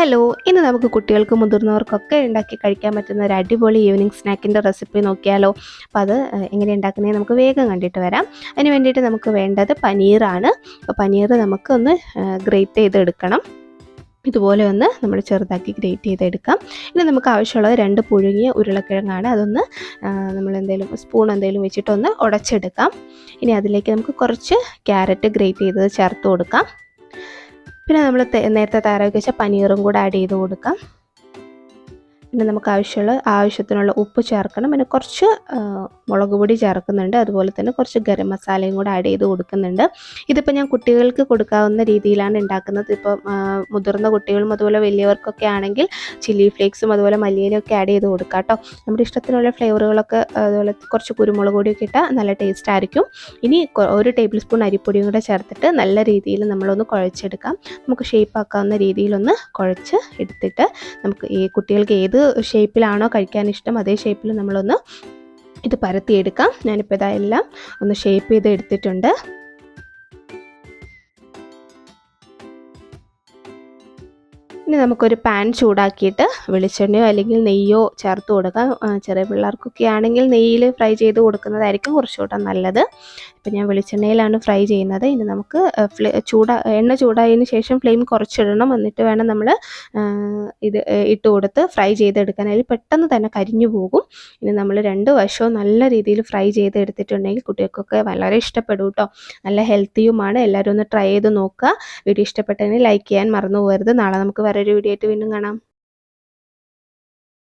Hello ഇന്ന് നമുക്ക് കുട്ടികൾക്കും മുതിർന്നവർക്കൊക്കെ ഉണ്ടാക്കി കഴിക്കാൻ പറ്റുന്ന ഒരു അടിപൊളി ഈവനിങ് സ്നാക്കിന്റെ റെസിപ്പി നോക്കിയാലോ. അപ്പോൾ അത് എങ്ങനെ ഉണ്ടാക്കുന്നത് നമുക്ക് വേഗം കണ്ടിട്ട് വരാം. അതിന് വേണ്ടിയിട്ട് നമുക്ക് വേണ്ടത് പനീറാണ്. അപ്പോൾ പനീർ നമുക്ക് ഒന്ന് ഗ്രേറ്റ് ചെയ്തെടുക്കണം. ഇതുപോലെ ഒന്ന് നമ്മൾ ചെറുതാക്കി ഗ്രേറ്റ് ചെയ്തെടുക്കാം. ഇനി നമുക്ക് ആവശ്യമുള്ളത് രണ്ട് പുഴുങ്ങിയ ഉരുളക്കിഴങ്ങാണ്. അതൊന്ന് നമ്മൾ എന്തെങ്കിലും സ്പൂൺ എന്തെങ്കിലും വെച്ചിട്ടൊന്ന് ഉടച്ചെടുക്കാം. ഇനി അതിലേക്ക് നമുക്ക് കുറച്ച് ക്യാരറ്റ് ഗ്രേറ്റ് ചെയ്തത് ചേർത്ത് കൊടുക്കാം. പിന്നെ നമ്മൾ നേരത്തെ തയ്യാറാക്കി വെച്ച പനീറും കൂടെ ആഡ് ചെയ്ത് കൊടുക്കാം. പിന്നെ നമുക്ക് ആവശ്യമുള്ള ആവശ്യത്തിനുള്ള ഉപ്പ് ചേർക്കണം. പിന്നെ കുറച്ച് മുളക് പൊടി ചേർക്കുന്നുണ്ട്. അതുപോലെ തന്നെ കുറച്ച് ഗരം മസാലയും കൂടെ ആഡ് ചെയ്ത് കൊടുക്കുന്നുണ്ട്. ഇതിപ്പോൾ ഞാൻ കുട്ടികൾക്ക് കൊടുക്കാവുന്ന രീതിയിലാണ് ഉണ്ടാക്കുന്നത് ഇപ്പോൾ മുതിർന്ന കുട്ടികളും അതുപോലെ വലിയവർക്കൊക്കെ ആണെങ്കിൽ ചില്ലി ഫ്ലേക്സും അതുപോലെ മല്ലിയിലും ഒക്കെ ആഡ് ചെയ്ത് കൊടുക്കാം കേട്ടോ നമ്മുടെ ഇഷ്ടത്തിനുള്ള ഫ്ലേവറുകളൊക്കെ അതുപോലെ കുറച്ച് കുരുമുളക് പൊടിയൊക്കെ ഇട്ടാൽ നല്ല ടേസ്റ്റ് ആയിരിക്കും. ഇനി ഒരു ടേബിൾ സ്പൂൺ അരിപ്പൊടിയും കൂടെ ചേർത്തിട്ട് നല്ല രീതിയിൽ നമ്മളൊന്ന് കുഴച്ചെടുക്കാം. നമുക്ക് ഷേപ്പ് ആക്കാവുന്ന രീതിയിലൊന്ന് കുഴച്ച് എടുത്തിട്ട് നമുക്ക് ഈ കുട്ടികൾക്ക് ഏത് ഷേപ്പിലാണോ കഴിക്കാൻ ഇഷ്ടം അതേ ഷേപ്പിൽ നമ്മളൊന്ന് ഇത് പരത്തിയെടുക്കാം. ഞാനിപ്പോൾ ഇതെല്ലാം ഒന്ന് ഷേപ്പ് ചെയ്ത് എടുത്തിട്ടുണ്ട്. ഇനി നമുക്കൊരു പാൻ ചൂടാക്കിയിട്ട് വെളിച്ചെണ്ണയോ അല്ലെങ്കിൽ നെയ്യോ ചേർത്ത് കൊടുക്കാം. ചെറിയ പിള്ളേർക്കൊക്കെ ആണെങ്കിൽ നെയ്യിൽ ഫ്രൈ ചെയ്ത് കൊടുക്കുന്നതായിരിക്കും കുറച്ചുകൂടെ നല്ലത്. ഇപ്പം ഞാൻ വെളിച്ചെണ്ണയിലാണ് ഫ്രൈ ചെയ്യുന്നത്. ഇനി നമുക്ക് ചൂടാ എണ്ണ ചൂടായതിന് ശേഷം ഫ്ലെയിം കുറച്ചിടണം. എന്നിട്ട് വേണം നമ്മൾ ഇത് ഇട്ട് കൊടുത്ത് ഫ്രൈ ചെയ്തെടുക്കാൻ. അതിൽ പെട്ടെന്ന് തന്നെ കരിഞ്ഞു പോകും. ഇനി നമ്മൾ രണ്ട് വശവും നല്ല രീതിയിൽ ഫ്രൈ ചെയ്തെടുത്തിട്ടുണ്ടെങ്കിൽ കുട്ടികൾക്കൊക്കെ വളരെ ഇഷ്ടപ്പെടും കേട്ടോ നല്ല ഹെൽത്തിയുമാണ്. എല്ലാവരും ഒന്ന് ട്രൈ ചെയ്ത് നോക്കുക. വീഡിയോ ഇഷ്ടപ്പെട്ടെങ്കിൽ ലൈക്ക് ചെയ്യാൻ മറന്നു പോകരുത്. നാളെ നമുക്ക് വേറൊരു വീഡിയോ ആയിട്ട് വീണ്ടും കാണാം.